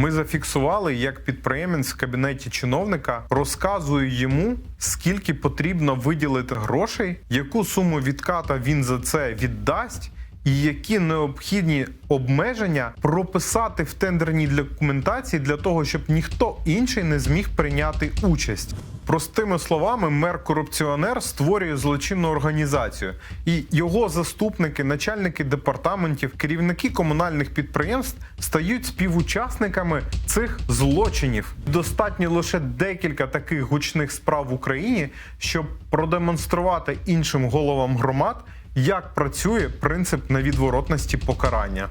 Ми зафіксували, як підприємець в кабінеті чиновника розказує йому, скільки потрібно виділити грошей, яку суму відката він за це віддасть. І які необхідні обмеження прописати в тендерній документації для того, щоб ніхто інший не зміг прийняти участь. Простими словами, мер-корупціонер створює злочинну організацію, і його заступники, начальники департаментів, керівники комунальних підприємств стають співучасниками цих злочинів. Достатньо лише декілька таких гучних справ в Україні, щоб продемонструвати іншим головам громад, як працює принцип невідворотності покарання.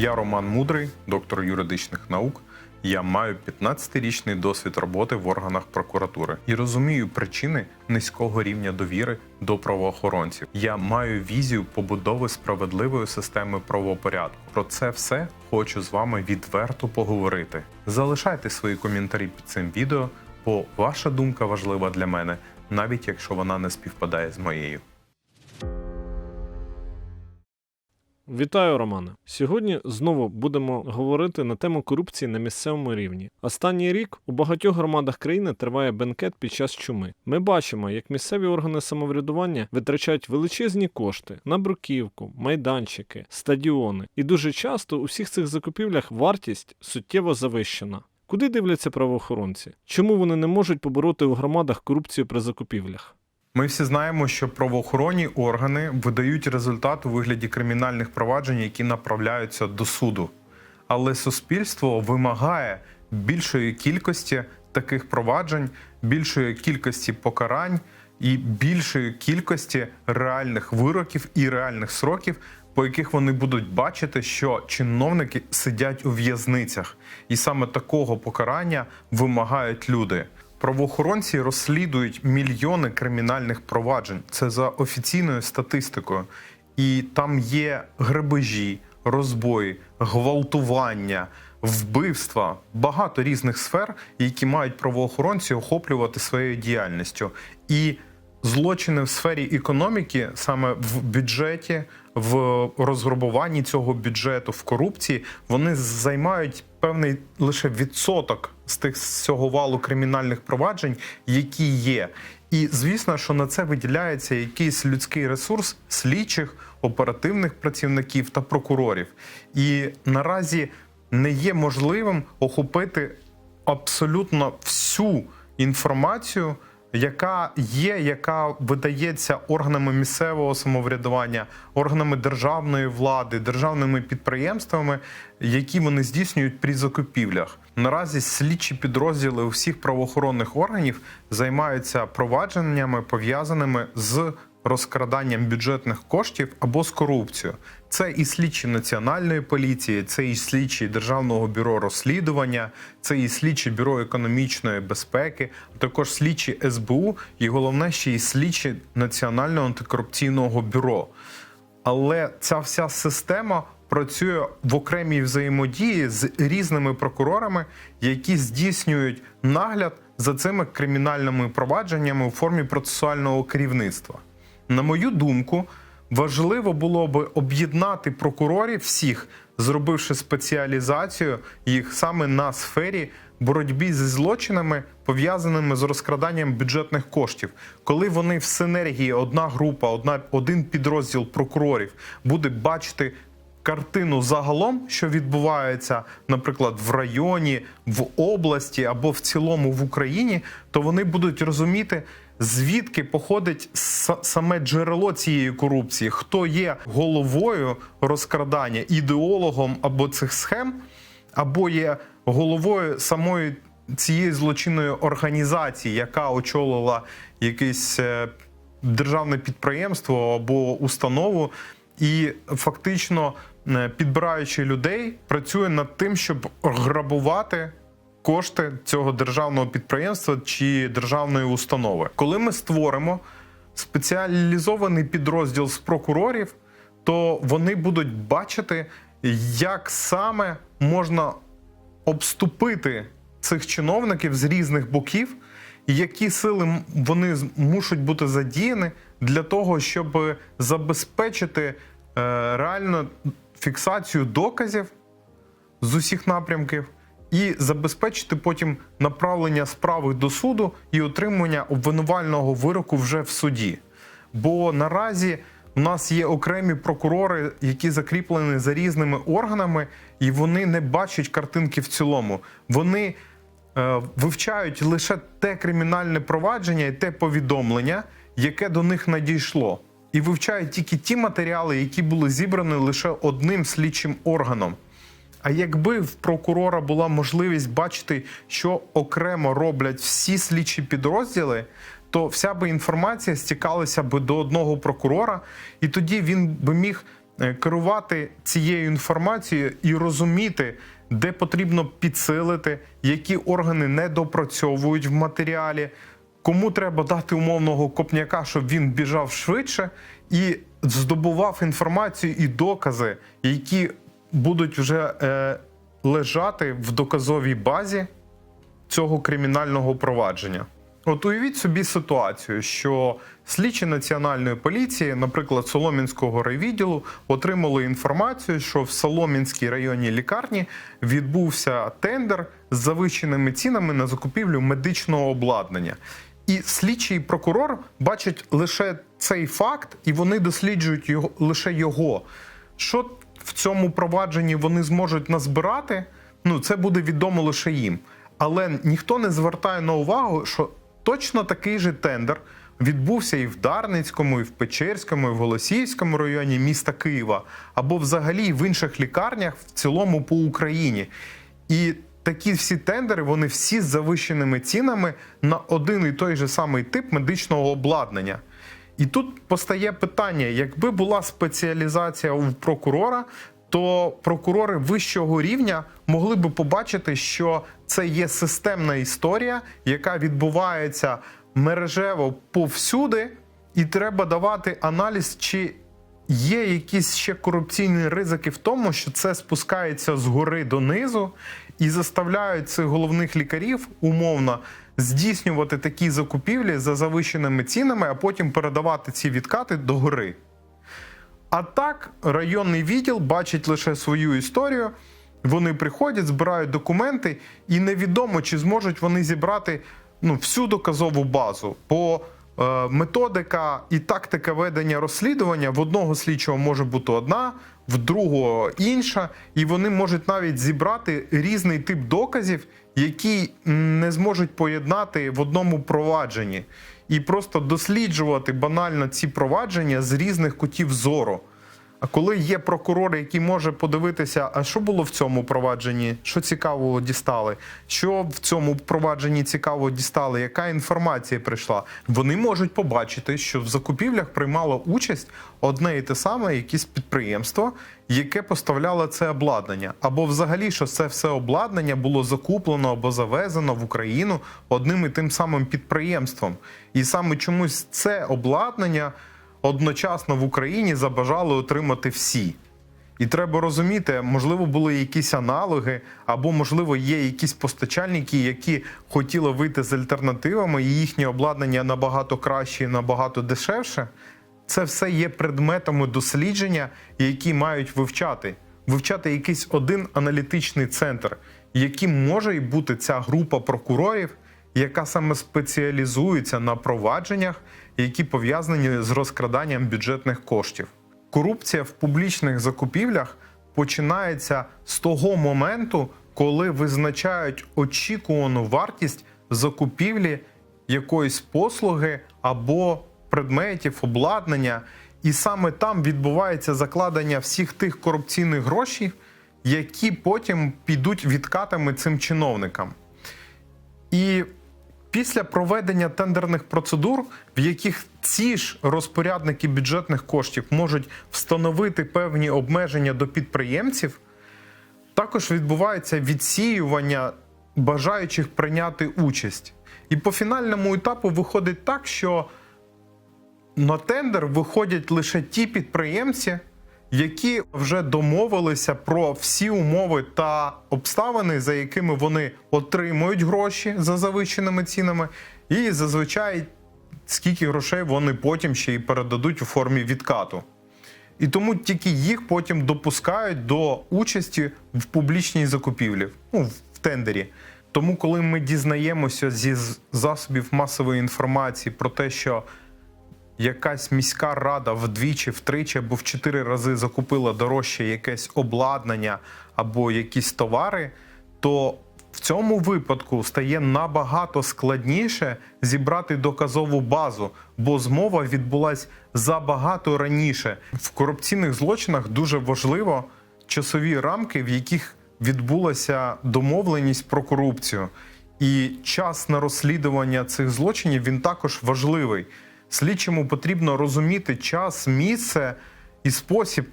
Я Роман Мудрий, доктор юридичних наук. Я маю 15-річний досвід роботи в органах прокуратури і розумію причини низького рівня довіри до правоохоронців. Я маю візію побудови справедливої системи правопорядку. Про це все хочу з вами відверто поговорити. Залишайте свої коментарі під цим відео, бо ваша думка важлива для мене, навіть якщо вона не співпадає з моєю. Вітаю, Романе. Сьогодні знову будемо говорити на тему корупції на місцевому рівні. Останній рік у багатьох громадах країни триває бенкет під час чуми. Ми бачимо, як місцеві органи самоврядування витрачають величезні кошти на бруківку, майданчики, стадіони. І дуже часто у всіх цих закупівлях вартість суттєво завищена. Куди дивляться правоохоронці? Чому вони не можуть побороти у громадах корупцію при закупівлях? Ми всі знаємо, що правоохоронні органи видають результат у вигляді кримінальних проваджень, які направляються до суду. Але суспільство вимагає більшої кількості таких проваджень, більшої кількості покарань і більшої кількості реальних вироків і реальних сроків, по яких вони будуть бачити, що чиновники сидять у в'язницях, і саме такого покарання вимагають люди. Правоохоронці розслідують мільйони кримінальних проваджень. Це за офіційною статистикою. І там є грабежі, розбої, гвалтування, вбивства, багато різних сфер, які мають правоохоронці охоплювати своєю діяльністю. І злочини в сфері економіки, саме в бюджеті, в розграбуванні цього бюджету, в корупції, вони займають певний лише відсоток з тих з цього валу кримінальних проваджень, які є. І звісно, що на це виділяється якийсь людський ресурс слідчих, оперативних працівників та прокурорів. І наразі не є можливим охопити абсолютно всю інформацію, яка є, яка видається органами місцевого самоврядування, органами державної влади, державними підприємствами, які вони здійснюють при закупівлях. Наразі слідчі підрозділи усіх правоохоронних органів займаються провадженнями пов'язаними з розкраданням бюджетних коштів або з корупцією. Це і слідчі національної поліції, це і слідчі державного бюро розслідування, це і слідчі бюро економічної безпеки, а також слідчі СБУ, і головне ще й слідчі Національного антикорупційного бюро. Але ця вся система працює в окремій взаємодії з різними прокурорами, які здійснюють нагляд за цими кримінальними провадженнями у формі процесуального керівництва. На мою думку, важливо було би об'єднати прокурорів всіх, зробивши спеціалізацію їх саме на сфері боротьби зі злочинами, пов'язаними з розкраданням бюджетних коштів. Коли вони в синергії, одна група, одна один підрозділ прокурорів буде бачити. Картину загалом, що відбувається, наприклад, в районі, в області або в цілому в Україні, то вони будуть розуміти, звідки походить саме джерело цієї корупції, хто є головою розкрадання, ідеологом або цих схем, або є головою самої цієї злочинної організації, яка очолила якесь е, державне підприємство або установу, і фактично, е, підбираючи людей, працює над тим, щоб грабувати кошти цього державного підприємства чи державної установи. Коли ми створимо спеціалізований підрозділ з прокурорів, то вони будуть бачити, як саме можна обступити цих чиновників з різних боків які сили вони мушуть бути задіяні для того, щоб забезпечити е, реально фіксацію доказів з усіх напрямків і забезпечити потім направлення справи до суду і отримання обвинувального вироку вже в суді. Бо наразі у нас є окремі прокурори, які закріплені за різними органами, і вони не бачать картинки в цілому. Вони е, вивчають лише те кримінальне провадження і те повідомлення, яке до них надійшло, і вивчають тільки ті матеріали, які були зібрані лише одним слідчим органом. А якби в прокурора була можливість бачити, що окремо роблять всі слідчі підрозділи, то вся би інформація стікалася би до одного прокурора, і тоді він би міг е, керувати цією інформацією і розуміти, де потрібно підсилити, які органи не допрацьовують в матеріалі, кому треба дати умовного копняка, щоб він біжав швидше і здобував інформацію і докази, які будуть вже е, лежати в доказовій базі цього кримінального провадження. От уявіть собі ситуацію, що слідчі національної поліції, наприклад, Солом'янського райвідділу, отримали інформацію, що в Солом'янській районній лікарні відбувся тендер з завищеними цінами на закупівлю медичного обладнання. І слідчий прокурор бачать лише цей факт, і вони досліджують його лише його. Що в цьому провадженні вони зможуть назбирати, ну це буде відомо лише їм. Але ніхто не звертає на увагу, що точно такий же тендер відбувся і в Дарницькому, і в Печерському, і в Голосіївському районі міста Києва, або взагалі в інших лікарнях в цілому по Україні. І такі всі тендери, вони всі з завищеними цінами на один і той же самий тип медичного обладнання. І тут постає питання: якби була спеціалізація у прокурора, то прокурори вищого рівня могли би побачити, що це є системна історія, яка відбувається мережево повсюди, і треба давати аналіз, чи є якісь ще корупційні ризики в тому, що це спускається згори донизу і заставляють цих головних лікарів умовно здійснювати такі закупівлі за завищеними цінами, а потім передавати ці відкати до гори. А так, районний відділ бачить лише свою історію. Вони приходять, збирають документи, і невідомо, чи зможуть вони зібрати ну, всю доказову базу. Бо е, методика і тактика ведення розслідування в одного слідчого може бути одна, в другого інша, і вони можуть навіть зібрати різний тип доказів, які не зможуть поєднати в одному провадженні, і просто досліджувати банально ці провадження з різних кутів зору. А коли є прокурор, який може подивитися, а що було в цьому провадженні, що цікавого дістали, що в цьому провадженні цікавого дістали, яка інформація прийшла, вони можуть побачити, що в закупівлях приймало участь одне і те саме якесь підприємство, яке поставляло це обладнання, або взагалі, що це все обладнання було закуплено або завезено в Україну одним і тим самим підприємством. І саме чомусь це обладнання одночасно в Україні забажали отримати всі. І треба розуміти, можливо, були якісь аналоги, або, можливо, є якісь постачальники, які хотіли вийти з альтернативами, і їхнє обладнання набагато краще і набагато дешевше. Це все є предметами дослідження, які мають вивчати. Вивчати якийсь один аналітичний центр, яким може і бути ця група прокурорів, яка саме спеціалізується на провадженнях, які пов'язані з розкраданням бюджетних коштів. Корупція в публічних закупівлях починається з того моменту, коли визначають очікувану вартість закупівлі якоїсь послуги або предметів, обладнання, і саме там відбувається закладення всіх тих корупційних грошей, які потім підуть відкатами цим чиновникам. І після проведення тендерних процедур, в яких ці ж розпорядники бюджетних коштів можуть встановити певні обмеження до підприємців, також відбувається відсіювання бажаючих прийняти участь. І по фінальному етапу виходить так, що на тендер виходять лише ті підприємці, які вже домовилися про всі умови та обставини, за якими вони отримують гроші за завищеними цінами, І зазвичай скільки грошей вони потім ще й передадуть у формі відкату. І тому тільки їх потім допускають до участі в публічній закупівлі, ну, в тендері. Тому, коли ми дізнаємося зі засобів масової інформації про те, що якась міська рада вдвічі, втричі або в чотири рази закупила дорожче якесь обладнання або якісь товари, то в цьому випадку стає набагато складніше зібрати доказову базу, бо змова відбулась забагато раніше. В корупційних злочинах дуже важливо часові рамки, в яких відбулася домовленість про корупцію. І час на розслідування цих злочинів він також важливий. Слідчому потрібно розуміти час, місце і спосіб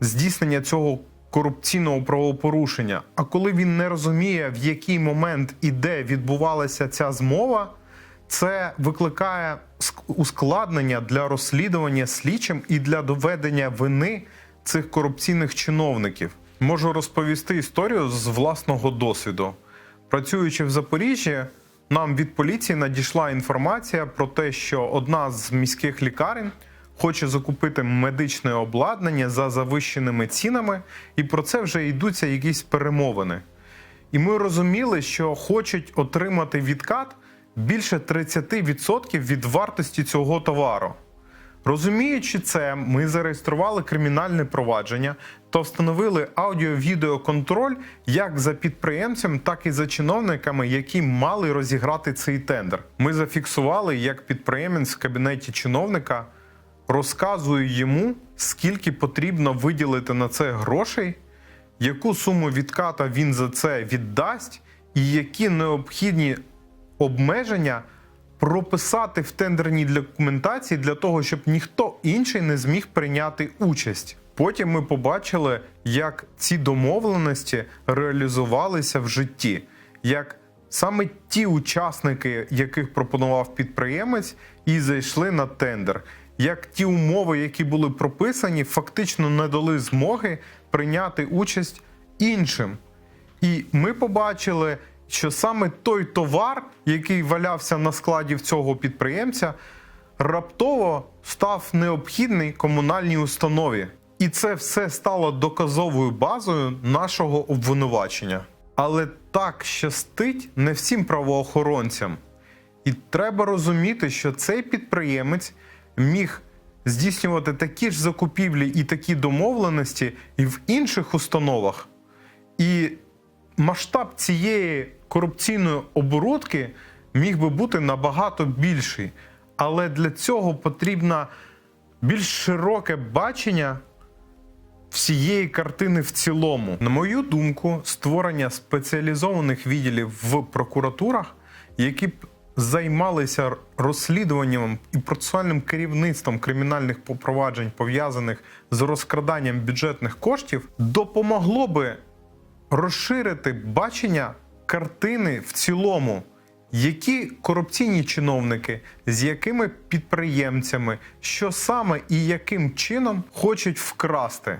здійснення цього корупційного правопорушення. А коли він не розуміє, в який момент і де відбувалася ця змова, це викликає ускладнення для розслідування слідчим і для доведення вини цих корупційних чиновників. Можу розповісти історію з власного досвіду. Працюючи в Запоріжжі, нам від поліції надійшла інформація про те, що одна з міських лікарень хоче закупити медичне обладнання за завищеними цінами, і про це вже йдуться якісь перемовини. І ми розуміли, що хочуть отримати відкат більше 30% від вартості цього товару. Розуміючи це, ми зареєстрували кримінальне провадження та встановили аудіо-відеоконтроль як за підприємцем, так і за чиновниками, які мали розіграти цей тендер. Ми зафіксували, як підприємець в кабінеті чиновника розказує йому, скільки потрібно виділити на це грошей, яку суму відката він за це віддасть, і які необхідні обмеження прописати в тендерній документації для того, щоб ніхто інший не зміг прийняти участь. Потім ми побачили, як ці домовленості реалізувалися в житті, як саме ті учасники, яких пропонував підприємець, і зайшли на тендер. Як ті умови, які були прописані, фактично не дали змоги прийняти участь іншим. І ми побачили, що саме той товар, який валявся на складі в цього підприємця, раптово став необхідний комунальній установі. І це все стало доказовою базою нашого обвинувачення. Але так щастить не всім правоохоронцям. І треба розуміти, що цей підприємець міг здійснювати такі ж закупівлі і такі домовленості і в інших установах. І масштаб цієї корупційної оборудки міг би бути набагато більший. Але для цього потрібно більш широке бачення всієї картини в цілому. На мою думку, створення спеціалізованих відділів в прокуратурах, які б займалися розслідуванням і процесуальним керівництвом кримінальних проваджень, пов'язаних з розкраданням бюджетних коштів, допомогло би розширити бачення картини в цілому. Які корупційні чиновники, з якими підприємцями, що саме і яким чином хочуть вкрасти.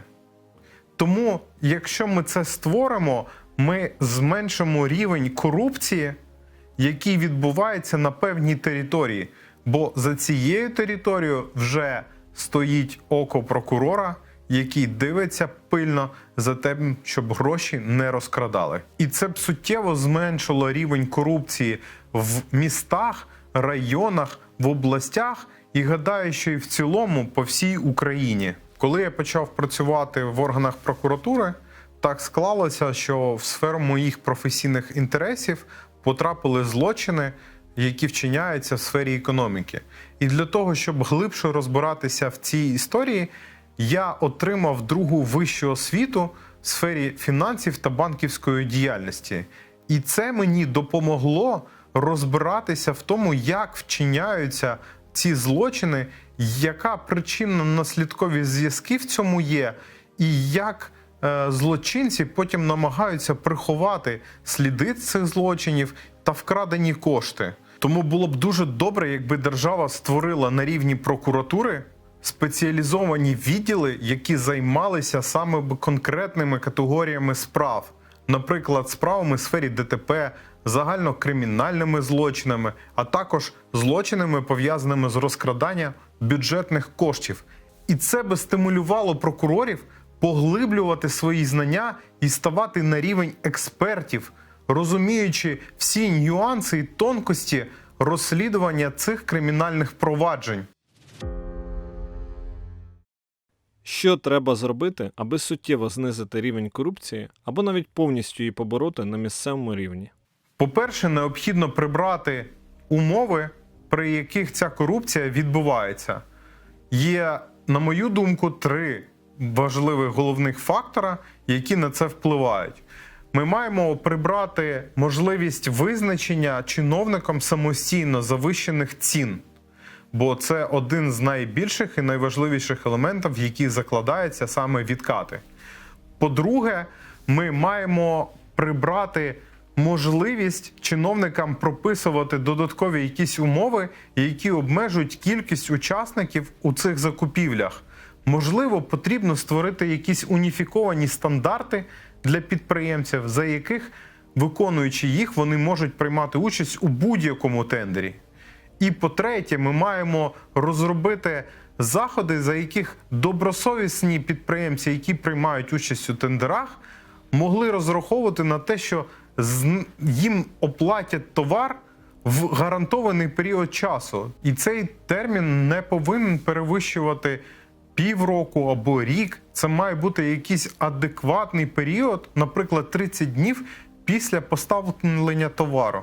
Тому, якщо ми це створимо, ми зменшимо рівень корупції, який відбувається на певній території. Бо за цією територією вже стоїть око прокурора, який дивиться пильно за тим, щоб гроші не розкрадали. І це б суттєво зменшило рівень корупції в містах, районах, в областях і гадаю, що і в цілому по всій Україні. Коли я почав працювати в органах прокуратури, так склалося, що в сферу моїх професійних інтересів потрапили злочини, які вчиняються в сфері економіки. І для того, щоб глибше розбиратися в цій історії, я отримав другу вищу освіту в сфері фінансів та банківської діяльності. І це мені допомогло розбиратися в тому, як вчиняються ці злочини, яка причинно-наслідкові зв'язки в цьому є, і як е, злочинці потім намагаються приховати сліди цих злочинів та вкрадені кошти. Тому було б дуже добре, якби держава створила на рівні прокуратури спеціалізовані відділи, які займалися саме конкретними категоріями справ. наприклад, справами в сфері ДТП, загальнокримінальними злочинами, а також злочинами, пов'язаними з розкраданням бюджетних коштів. І це би стимулювало прокурорів поглиблювати свої знання і ставати на рівень експертів, розуміючи всі нюанси і тонкості розслідування цих кримінальних проваджень. Що треба зробити, аби суттєво знизити рівень корупції або навіть повністю її побороти на місцевому рівні? По-перше, необхідно прибрати умови, при яких ця корупція відбувається. Є, на мою думку, три важливих головних фактора, які на це впливають. Ми маємо прибрати можливість визначення чиновникам самостійно завищених цін, бо це один з найбільших і найважливіших елементів, які закладаються саме відкати. По-друге, ми маємо прибрати можливість чиновникам прописувати додаткові якісь умови, які обмежують кількість учасників у цих закупівлях. Можливо, потрібно створити якісь уніфіковані стандарти для підприємців, за яких, виконуючи їх, вони можуть приймати участь у будь-якому тендері. І по-третє, ми маємо розробити заходи, за яких добросовісні підприємці, які приймають участь у тендерах, могли розраховувати на те, що їм оплатять товар в гарантований період часу. І цей термін не повинен перевищувати півроку або рік. Це має бути якийсь адекватний період, наприклад, 30 днів після поставлення товару.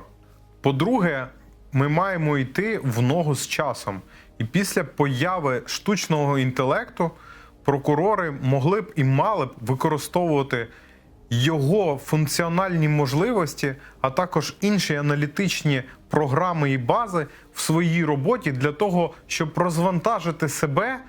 По-друге, ми маємо йти в ногу з часом. І після появи штучного інтелекту прокурори могли б і мали б використовувати його функціональні можливості, а також інші аналітичні програми і бази в своїй роботі для того, щоб розвантажити себе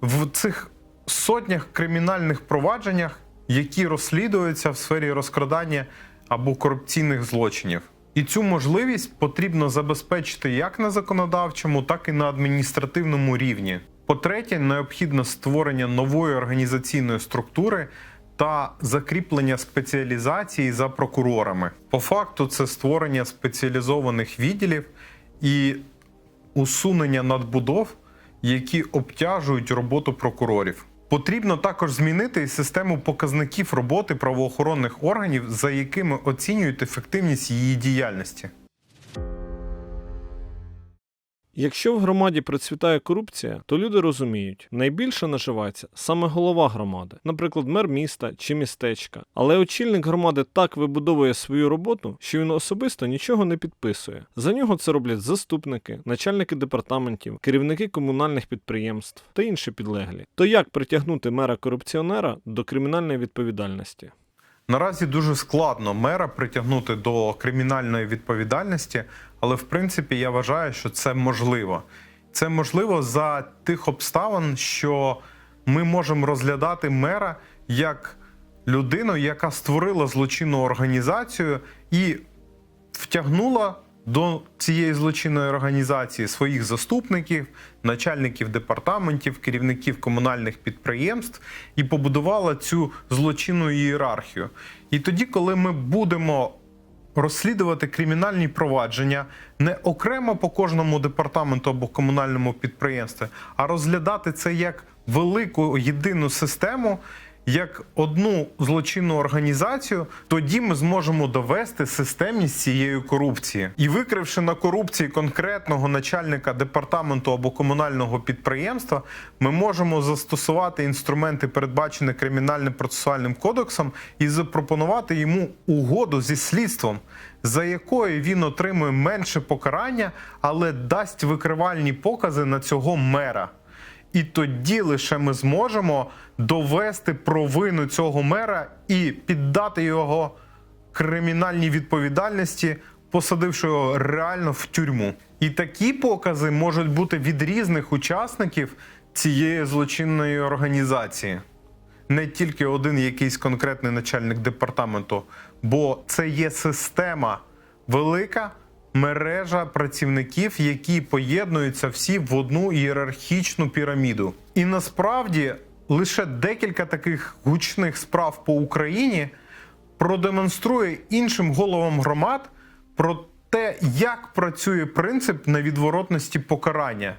в цих сотнях кримінальних провадженнях, які розслідуються в сфері розкрадання або корупційних злочинів. І цю можливість потрібно забезпечити як на законодавчому, так і на адміністративному рівні. По-третє, необхідно створення нової організаційної структури та закріплення спеціалізації за прокурорами. По факту, це створення спеціалізованих відділів і усунення надбудов, які обтяжують роботу прокурорів. Потрібно також змінити систему показників роботи правоохоронних органів, за якими оцінюють ефективність її діяльності. Якщо в громаді процвітає корупція, то люди розуміють, найбільше наживається саме голова громади, наприклад, мер міста чи містечка. Але очільник громади так вибудовує свою роботу, що він особисто нічого не підписує. За нього це роблять заступники, начальники департаментів, керівники комунальних підприємств та інші підлеглі. То як притягнути мера корупціонера до кримінальної відповідальності? Наразі дуже складно мера притягнути до кримінальної відповідальності, але в принципі я вважаю, що це можливо. Це можливо за тих обставин, що ми можемо розглядати мера як людину, яка створила злочинну організацію і втягнула до цієї злочинної організації своїх заступників, начальників департаментів, керівників комунальних підприємств і побудувала цю злочинну ієрархію. І тоді, коли ми будемо розслідувати кримінальні провадження не окремо по кожному департаменту або комунальному підприємстві, а розглядати це як велику єдину систему, як одну злочинну організацію, тоді ми зможемо довести системність цієї корупції. І викривши на корупції конкретного начальника департаменту або комунального підприємства, ми можемо застосувати інструменти, передбачені кримінальним процесуальним кодексом, і запропонувати йому угоду зі слідством, за якою він отримує менше покарання, але дасть викривальні покази на цього мера. І тоді лише ми зможемо довести провину цього мера і піддати його кримінальній відповідальності, посадивши його реально в тюрму. І такі покази можуть бути від різних учасників цієї злочинної організації. Не тільки один якийсь конкретний начальник департаменту, бо це є система велика мережа працівників, які поєднуються всі в одну ієрархічну піраміду. І насправді лише декілька таких гучних справ по Україні продемонструє іншим головам громад про те, як працює принцип невідворотності покарання.